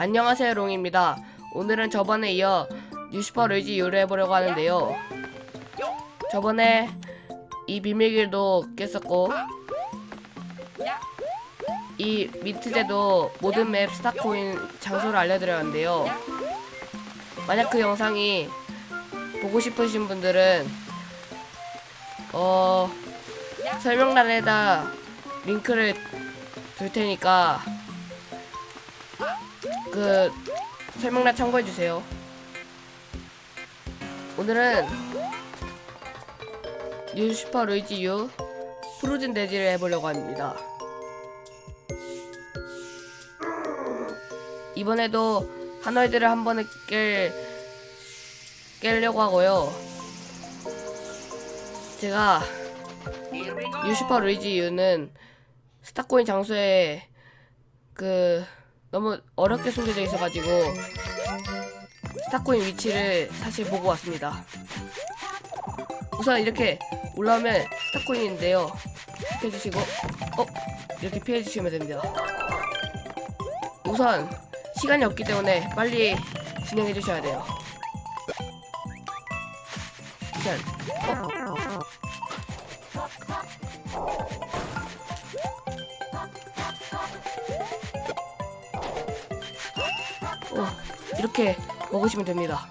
안녕하세요 롱입니다. 오늘은 저번에 이어 뉴슈퍼 루이지 요를 해보려고 하는데요. 저번에 이 비밀길도 깼었고 이 민트제도 모든 맵 스타코인 장소를 알려드렸는데요. 만약 그 영상이 보고 싶으신 분들은 어 설명란에다 링크를 둘 테니까 그 설명란 참고해 주세요. 오늘은 뉴 슈퍼 루이지 U 프로즌 데지를 해보려고 합니다. 이번에도 하너이드를 한 번에 깰 깨려고 하고요. 제가 뉴 슈퍼 루이지 U는 스타코인 장소에 그 너무 어렵게 숨겨져 있어가지고 스타코인 위치를 사실 보고 왔습니다. 우선 이렇게 올라오면 스타코인인데요. 피해주시고 어 이렇게 피해주시면 됩니다. 우선 시간이 없기 때문에 빨리 진행해 주셔야 돼요. 우선 어? 어, 이렇게 먹으시면 됩니다.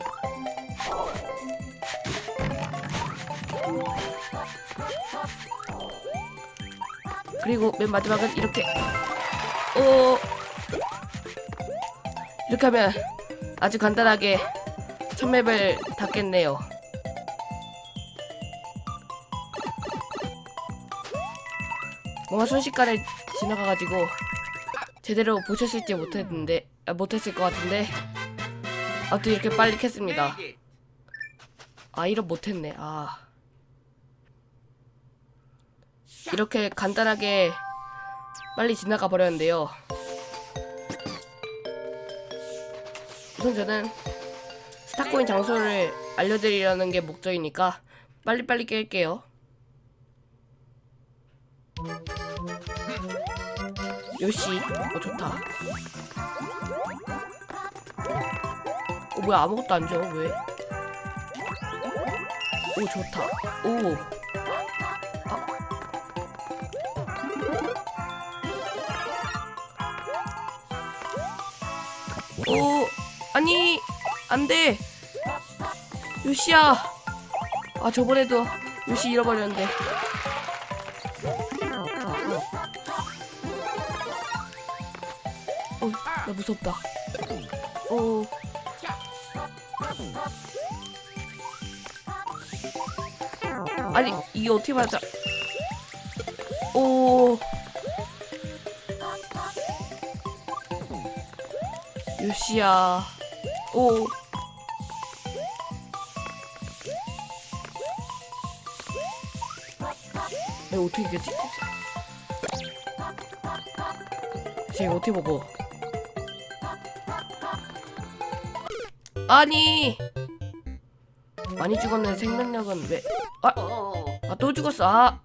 그리고 맨 마지막은 이렇게 어 이렇게 하면 아주 간단하게 천맵을 닫겠네요. 뭔가 순식간에 지나가가지고 제대로 보셨을지 못했는데 아, 못했을 것 같은데 아무튼 이렇게 빨리 캤습니다. 아 이런 못했네. 아 이렇게 간단하게 빨리 지나가 버렸는데요. 우선 저는 스타코인 장소를 알려드리려는 게 목적이니까 빨리빨리 깰게요. 요시, 어 좋다. 어 뭐야 아무것도 안 줘? 왜? 오 좋다. 오. 아. 오 아니 안돼 요시야 아 저번에도 요시 잃어버렸는데 어 나 무섭다 오 아니 이게 어떻게 맞아 오 요시야 오 내가 어떻게 이겼지? 쟤 어떻게 먹어? 아니 많이 죽었는 생명력은 왜? 아, 아 또 죽었어. 아.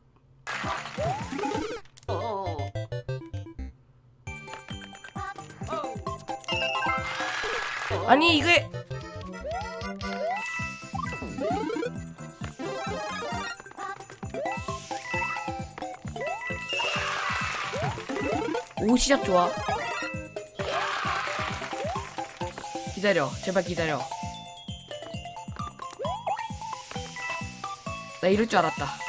아니 이게 오 시작 좋아 기다려. 제발 기다려. 나 이럴 줄 알았다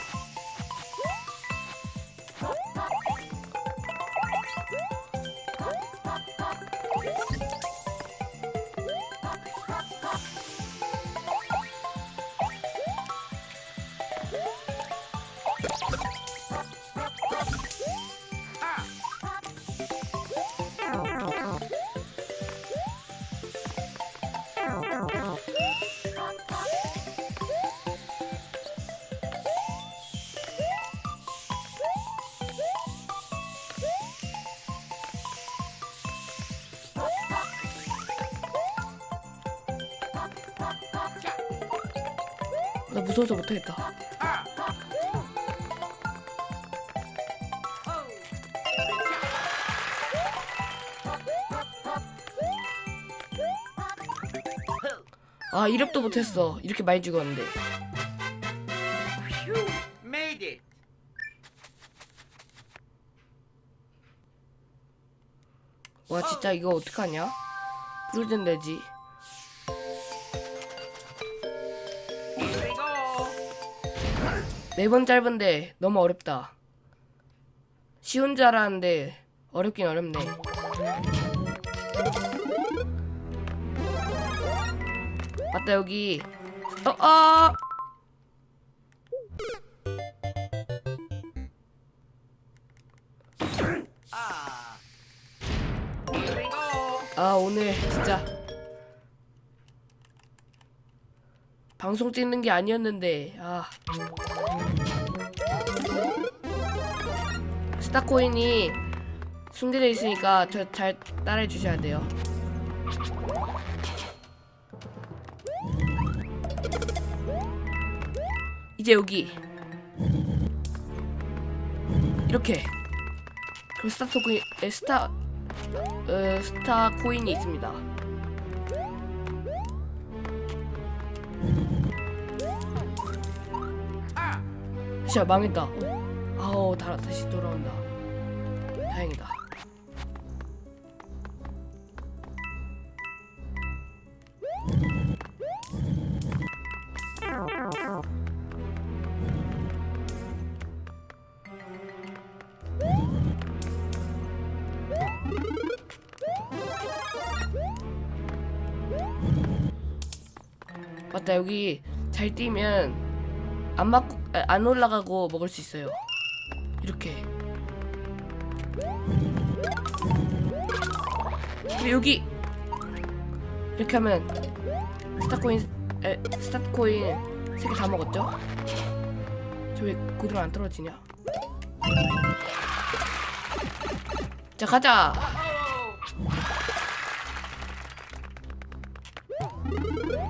나 무서워서 못하겠다. 아 이력도 못했어. 이렇게 많이 죽었는데. 와 진짜 이거 어떡하냐? 그럴 땐 되지. 매번 짧은데 너무 어렵다. 쉬운 줄 알았는데 어렵긴 어렵네. 맞다 여기. 어, 어! 아 오늘 진짜 방송 찍는 게 아니었는데 아 스타코인이 숨겨져 있으니까 저 잘 따라해 주셔야 돼요 이제 여기 이렇게 그럼 스타 토크인 에, 스타 어, 스타 코인이 있습니다. 진짜 망했다. 어. 아우 다 다시 돌아온다. 다행이다. 맞다 여기 잘 뛰면 안 맞고 아, 안 올라가고 먹을 수 있어요. 이렇게. 그리고 여기 이렇게 하면 스타코인 에, 스타코인 세 개 다 먹었죠? 저 왜 고등 안 떨어지냐? 자 가자.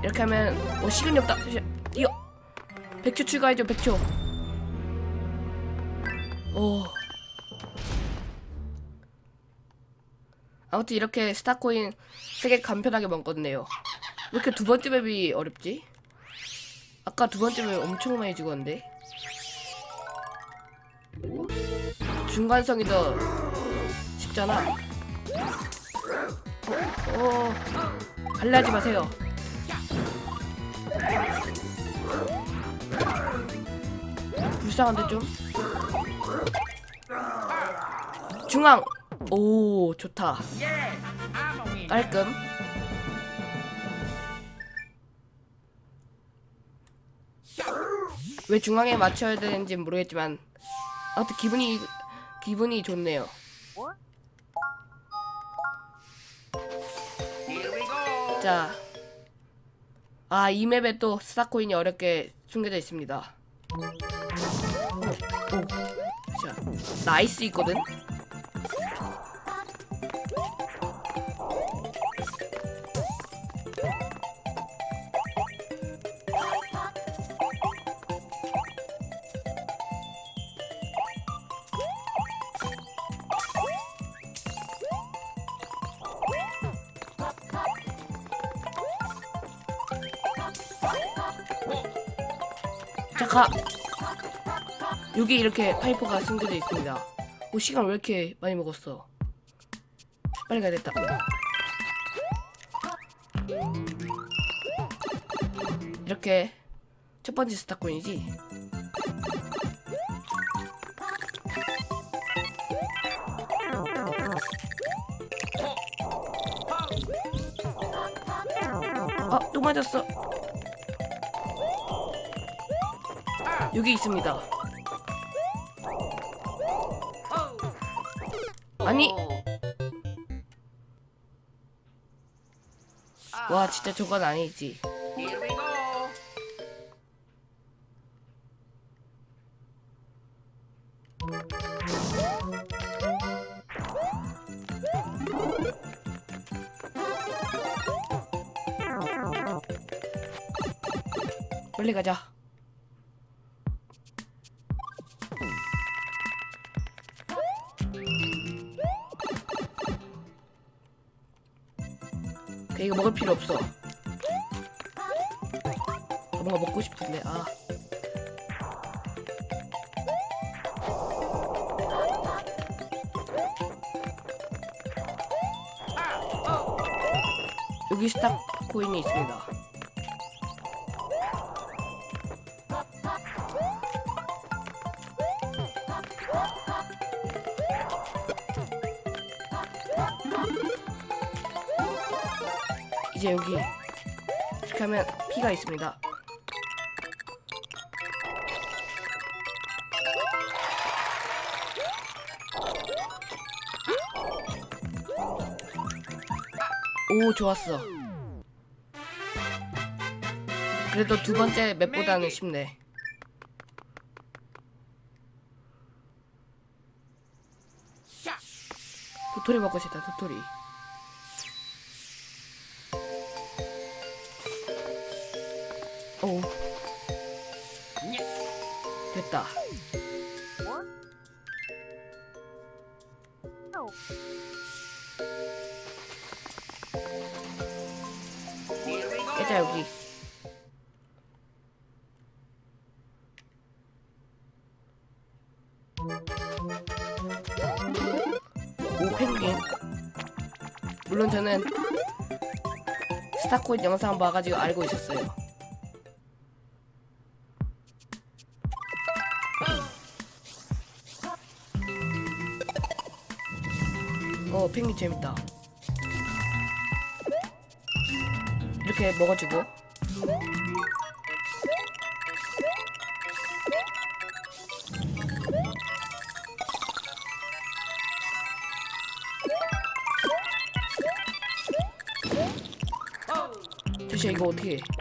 이렇게 하면 어 시간이 없다. 이거 100초 추가해줘 100초. 오. 아무튼 이렇게 스타코인 3개 간편하게 먹었네요. 왜 이렇게 두 번째 맵이 어렵지? 아까 두 번째 맵 엄청 많이 죽었는데. 중간성이 더 쉽잖아. 어, 어, 갈라지 마세요. 불쌍한데 좀 중앙 오 좋다. 깔끔 왜 중앙에 맞춰야 되는지 모르겠지만 아무튼 기분이 기분이 좋네요. 자, 아, 이 맵에 또 스타코인이 어렵게 숨겨져 있습니다. 오, 오. 자, 나이스 있거든? 가! 여기 이렇게 파이퍼가 숨겨져 있습니다. 오, 시간 왜 이렇게 많이 먹었어? 빨리 가야겠다. 이렇게 첫 번째 스타코인이지? 아, 또 맞았어. 여기 있습니다. 아니. 와, 진짜 저건 아니지. 빨리 가자. 이, 이거 먹을 필요 없어. 뭔가 먹고 싶은데 아 여기 스탑 코인이 있습니다. 이제 여기 이렇게 하면 피가 있습니다. 오 좋았어. 그래도 두 번째 맵보다는 쉽네. 샤. 도토리 먹고 싶다 도토리. 오 냐. 됐다. 깨자 여기. 오 펭귄. 물론 저는 스타코인 영상 봐가지고 알고 있었어요. 어 펭귄 재밌다. 이렇게 먹어주고 대체 이거 어떻게 해?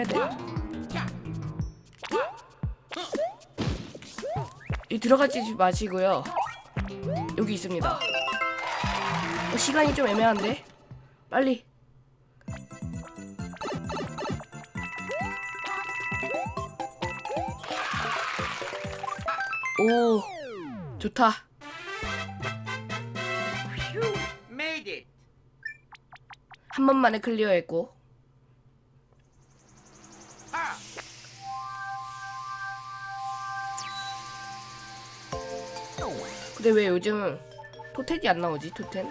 타야 돼 자. 이 들어가지 마시고요. 여기 있습니다. 어, 시간이 좀 애매한데? 빨리. 오 좋다. 한 번만에 클리어했고 근데 왜 요즘 토텐이 안 나오지 토텐?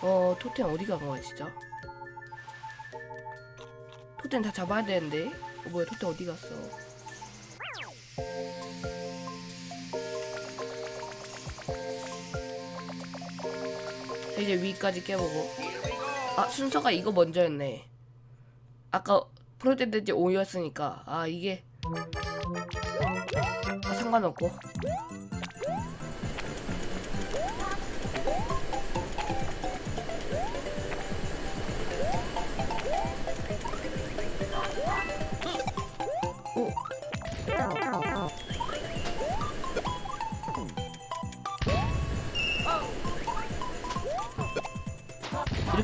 어 토텐 어디 간 거야 진짜? 토텐 다 잡아야 되는데 어, 뭐야 토텐 어디 갔어? 자, 이제 위까지 깨보고. 아 순서가 이거 먼저였네 아까 프로테드지 5였으니까 아 이게 아, 상관없고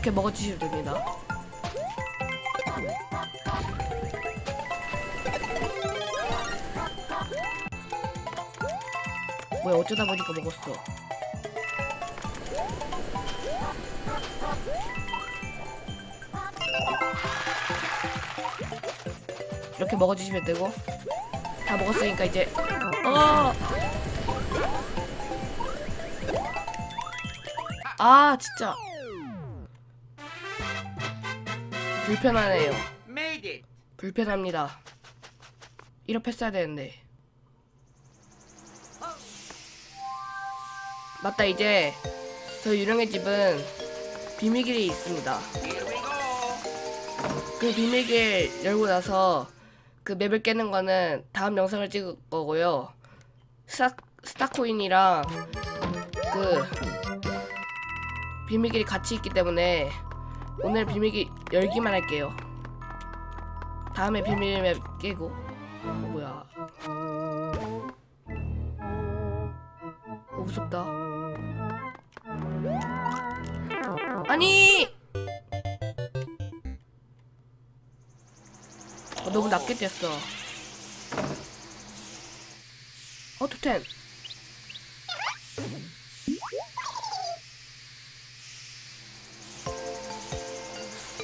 이렇게 먹어주시면 됩니다. 뭐야 어쩌다 보니까 먹었어. 이렇게 먹어주시면 되고 다 먹었으니까 이제 어. 아 진짜 불편하네요. Made it. 불편합니다. 이렇게 했어야 되는데. 맞다 이제 저 유령의 집은 비밀길이 있습니다. Here we go. 그 비밀길 열고 나서 그그 맵을 깨는 거는 다음 영상을 찍을 거고요. 스타, 스타코인이랑 그 비밀길이 같이 있기 때문에 오늘 비밀길 열기만 할게요. 다음에 비밀 맵 깨고 어, 뭐야? 어, 무섭다. 아니! 어, 너무 낮게 뛰었어. 어, 토템.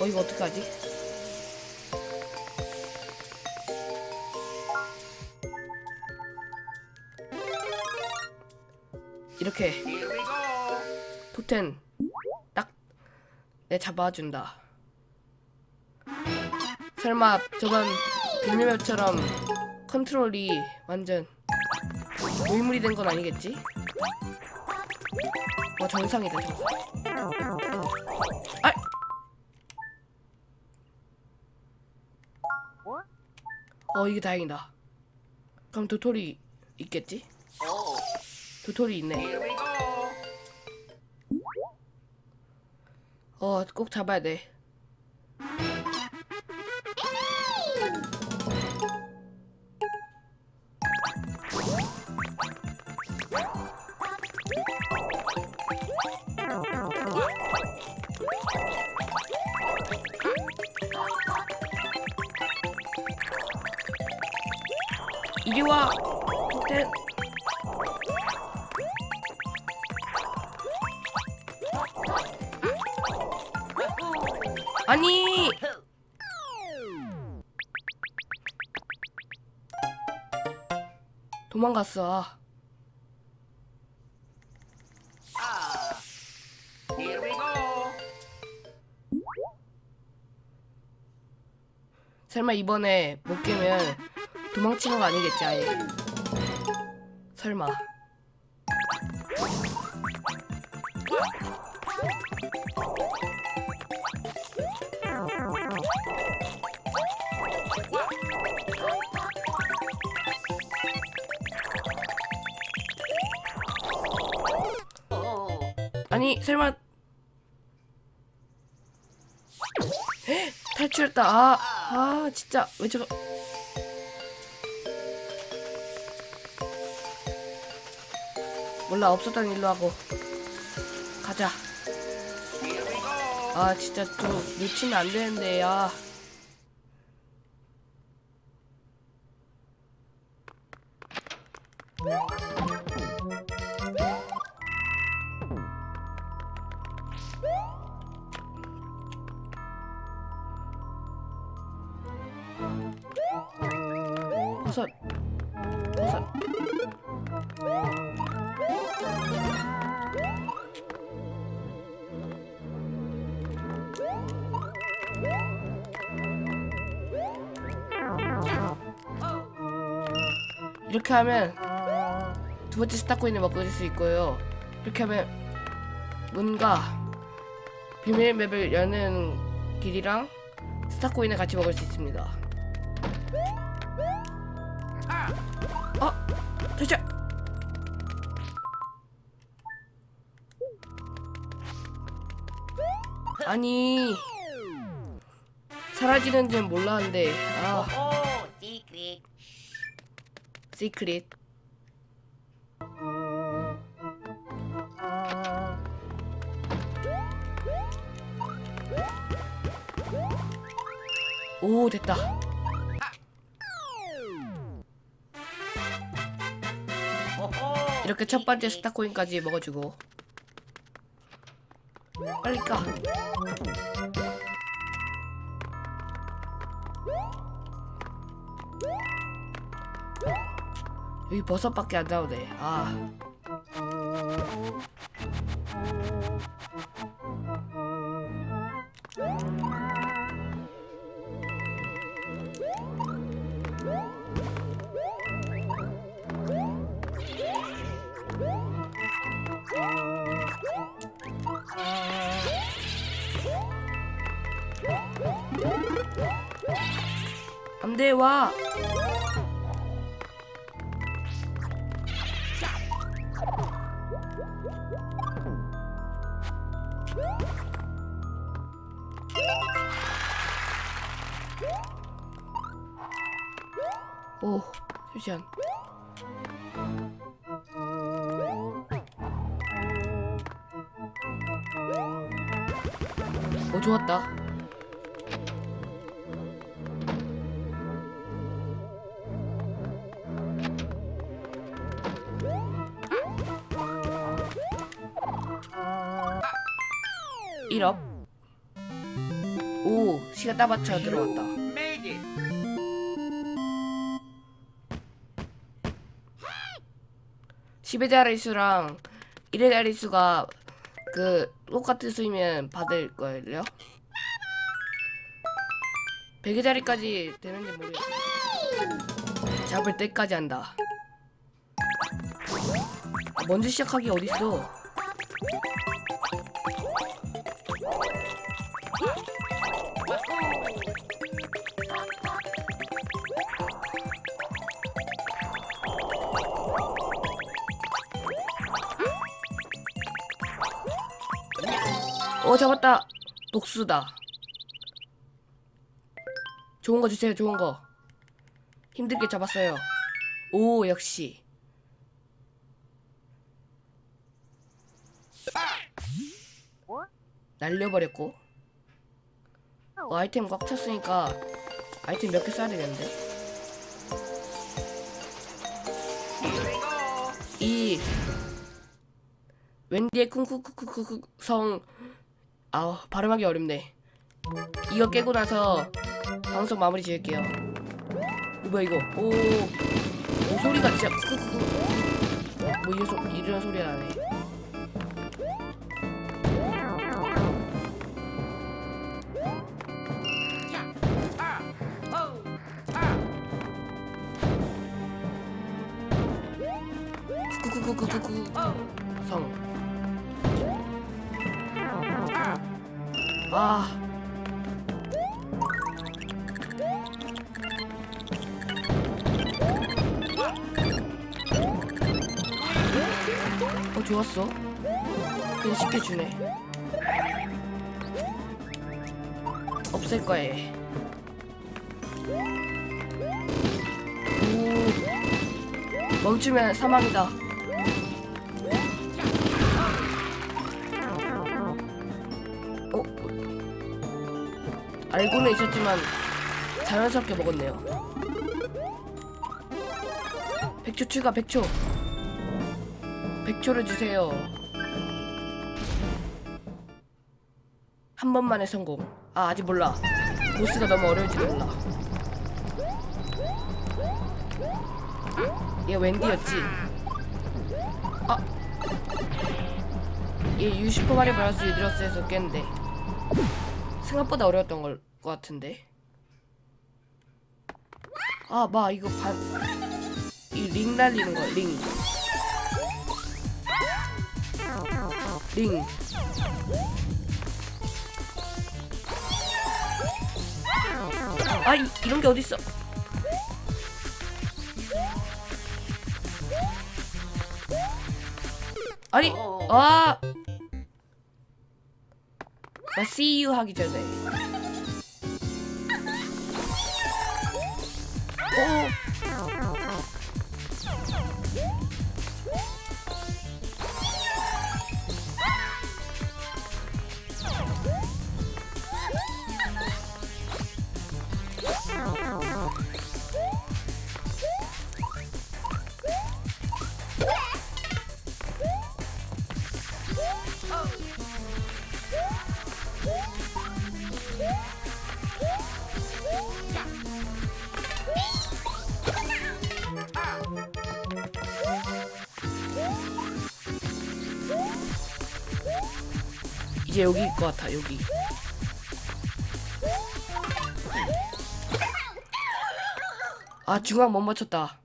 어, 이거 어떡하지? 이렇게. 토텐 딱내 잡아준다. 설마 저번 비밀맵처럼 컨트롤이 완전 무인물이 된 건 아니겠지? 어 정상이다 정상. 어 이게 다행이다. 그럼 도토리 있겠지? Oh, 도토리 있네. here we go. 어, 꼭 잡아야 돼. 아니. 도망갔어. 설마 이번에 못 깨면 도망치는 거 아니겠지 아예. 설마. 아니 설마. 헉, 탈출했다. 아, 아 진짜. 왜 저거. 몰라 없었던 일로 하고. 가자. 아 진짜 저 놓치면 안 되는데 야 이렇게 하면 두 번째 스타코인을 먹을 수 있고요. 이렇게 하면 문과 비밀 맵을 여는 길이랑 스타코인을 같이 먹을 수 있습니다. 어, 도착. 아니 사라지는 줄 몰랐는데 아. 시크릿 오 됐다. 이렇게 첫 번째. 스타코인까지 먹어주고. 빨리 까 여기 버섯밖에 안 나오네. 아. 안돼 와. 오, 잠시만. 오, 좋았다. 일업 오, 시간 따맞춰 들어왔다. 십의 자릿수랑 일의 자릿수가 그 똑같은 수이면 받을 거예요. 100의 자리까지 되는지 모르겠어. 잡을 때까지 한다. 아, 먼저 시작하기 어딨어? 어 잡았다. 독수다. 좋은 거 주세요. 좋은 거. 힘들게 잡았어요. 오 역시. 날려버렸고. 어, 아이템 꽉 찼으니까 아이템 몇 개 써야 되겠는데. 이 웬디의 쿵쿵쿵쿵쿵 성 아, 발음하기 어렵네. 이거 깨고 나서 방송 마무리 지을게요. 이 뭐야 이거? 오, 오 소리가 진짜 쿵쿵쿵. 뭐 이런 소 이런 소리가 나네. Oh. 성. 아. 어 좋았어. 그냥 쉽게 주네. 거에. 오. 멈추면 사망이다. 알고는 있었지만 자연스럽게 먹었네요. 100초 추가 100초. 100초를 주세요. 한 번만에 성공. 아 아직 몰라. 보스가 너무 어려울지도 몰라. 얘 웬디였지? 아. 얘 유슈퍼 마리 브라스 유드러스에서 깼는데 생각보다 어려웠던 걸 것 같은데 아 마 이거 반 이 링 날리는 거야 링 링. 아 이, 이런 게 어딨어 아니 아. 나 see you 하기 전에. 오. 이제 여기일 것 같아 여기. 아 중앙 못 맞췄다.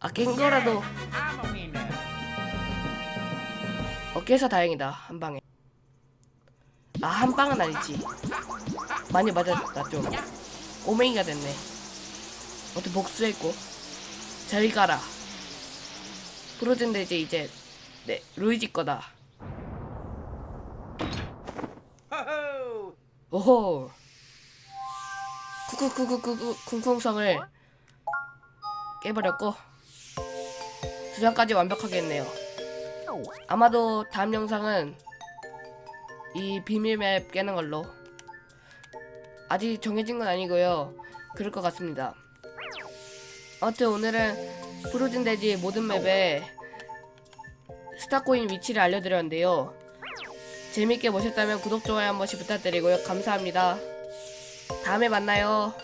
아 깬 거라도. 어 깨서 다행이다 한 방에. 아 한 방은 아니지. 많이 맞았다 좀. 오맹이가 됐네. 어떻게 복수했고 잘 가라 프로즌 돼지 이제 네 루이지 거다 호호. 오호 쿠쿠쿠쿠쿠 쿵쿵성을 깨버렸고 두 장까지 완벽하게 했네요. 아마도 다음 영상은 이 비밀맵 깨는 걸로 아직 정해진 건 아니고요. 그럴 것 같습니다. 아무튼 오늘은 프로즌 돼지 모든 맵에 스타코인 위치를 알려드렸는데요 재밌게 보셨다면 구독, 좋아요 한 번씩 부탁드리고요. 감사합니다. 다음에 만나요.